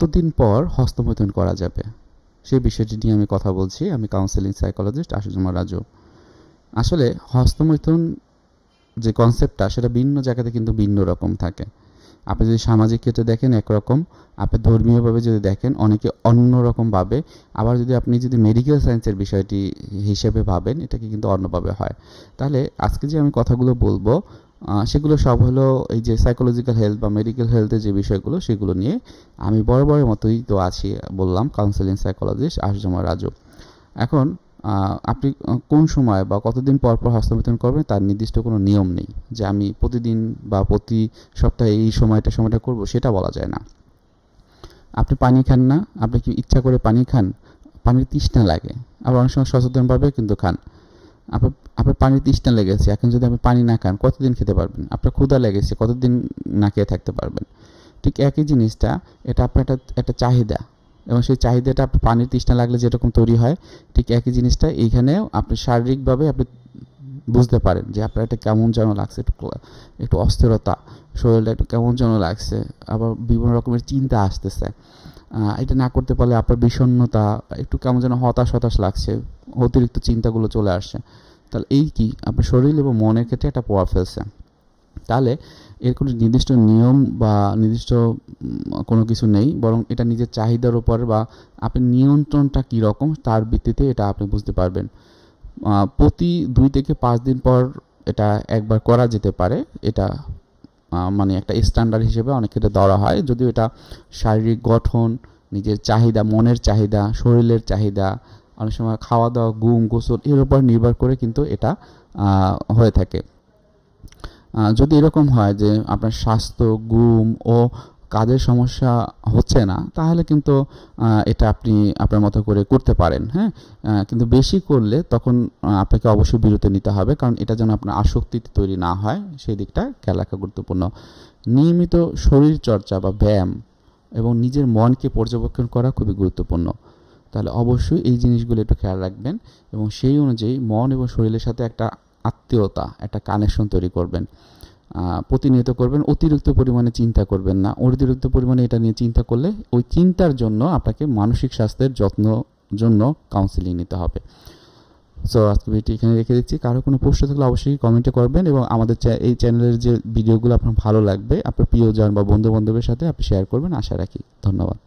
কতদিন পর হস্তমৈথুন করা যাবে? সেই বিষয়টি নিয়ে আমি কথা বলছি। আমি কাউন্সেলিং সাইকোলজিস্ট আশুজুমা রাজু। আসলে হস্তমৈথুন যে কনসেপ্টটা সেটা ভিন্ন জায়গাতে কিন্তু ভিন্ন রকম থাকে। আপনি যদি সামাজিক ক্ষেত্রে দেখেন একরকম, আপনি ধর্মীয়ভাবে যদি দেখেন, অনেকে অন্য রকম ভাবে। আবার যদি আপনি যদি মেডিকেল সায়েন্সের বিষয়টি হিসেবে ভাবেন, এটাকে কিন্তু অন্যভাবে হয়। তাহলে আজকে যে আমি কথাগুলো বলব সেগুলো সব হলো এই যে সাইকোলজিক্যাল হেলথ বা মেডিকেল হেলথের যে বিষয়গুলো, সেগুলো নিয়ে আমি বরাবরের মতোই তো আছি বললাম কাউন্সেলিং সাইকোলজিস্ট আশুজমা রাজু। এখন আপনি কোন সময় বা কতদিন পর পর হস্তমৈথুন করবেন তার নির্দিষ্ট কোনো নিয়ম নেই যে আমি প্রতিদিন বা প্রতি সপ্তাহে এই সময়টা সময়টা করব সেটা বলা যায় না। আপনি পানি খান না, আপনি কি ইচ্ছা করে পানি খান? পানির তৃষ্ণা লাগে। আবার অনেক সময় সচেতনভাবে কিন্তু খান। আপনার পানির তৃষ্ণা লেগেছে, এখন যদি আপনি পানি না খান, কতদিন খেতে পারবেন? আপনার ক্ষুধা লেগেছে, কতদিন না খেয়ে থাকতে পারবেন? ঠিক একই জিনিসটা, এটা আপনার একটা একটা চাহিদা এবং সেই চাহিদাটা আপনার পানির তৃষ্ণা লাগলে যেরকম তৈরি হয়, ঠিক একই জিনিসটা এইখানেও আপনি শারীরিকভাবে আপনি বুঝতে পারেন যে আপনার এটা কেমন যেন লাগছে, একটু একটু অস্থিরতা, শরীরটা একটু কেমন যেন লাগছে, আবার বিভিন্ন রকমের চিন্তা আসতেছে। এটা না করতে পারলে আপনার বিষণ্ণতা, একটু কেমন যেন হতাশ হতাশ লাগছে, অতিরিক্ত চিন্তাগুলো চলে আসছে। তাহলে এই কি? আপনার শরীর এবং মনের ক্ষেত্রে একটা প্রভাব ফেলছে। তাহলে এর কোনো নির্দিষ্ট নিয়ম বা নির্দিষ্ট কোনো কিছু নেই, বরং এটা নিজের চাহিদার উপর বা আপনি নিয়ন্ত্রণটা কীরকম তার ভিত্তিতে এটা আপনি বুঝতে পারবেন। প্রতি দুই থেকে পাঁচ দিন পর এটা একবার করা যেতে পারে। এটা মানে একটা স্ট্যান্ডার্ড হিসেবে অনেক ক্ষেত্রে ধরা হয়। যদিও এটা শারীরিক গঠন, নিজের চাহিদা, মনের চাহিদা, শরীরের চাহিদা অনেক সময় খাওয়া দাওয়া গুম গোসল এর উপর নির্ভর করে কিন্তু এটা হয়ে থাকে। যদি এরকম হয় যে আপনার স্বাস্থ্য গুম ও কাজের সমস্যা হচ্ছে না, তাহলে কিন্তু এটা আপনি আপনার মতো করে করতে পারেন হ্যাঁ? কিন্তু বেশি করলে তখন আপনাকে অবশ্যই বিরতি নিতে হবে, কারণ এটা যেন আপনার আসক্তি তৈরি না হয়, সেই দিকটা খেয়াল রাখা গুরুত্বপূর্ণ। নিয়মিত শরীর চর্চা বা ব্যায়াম এবং নিজের মনকে পর্যবেক্ষণ করা খুবই গুরুত্বপূর্ণ। তাহলে অবশ্যই এই জিনিসগুলো একটু খেয়াল রাখবেন এবং সেই অনুযায়ী মন এবং শরীরের সাথে একটা আত্মীয়তা, একটা কানেকশন তৈরি করবেন। প্রতিনিয়ত করবেন, অতিরিক্ত পরিমাণে চিন্তা করবেন না। অতিরিক্ত পরিমাণে এটা নিয়ে চিন্তা করলে ওই চিন্তার জন্য আপনাকে মানসিক স্বাস্থ্যের যত্ন জন্য কাউন্সিলিং নিতে হবে। সো আজকে ভিডিওটি এখানে রেখে দিচ্ছি। কারও কোনো প্রশ্ন থাকলে অবশ্যই কমেন্টে করবেন এবং আমাদের এই চ্যানেলের যে ভিডিওগুলো আপনার ভালো লাগবে, আপনার প্রিয়জন বা বন্ধু বান্ধবের সাথে আপনি শেয়ার করবেন, আশা রাখি। ধন্যবাদ।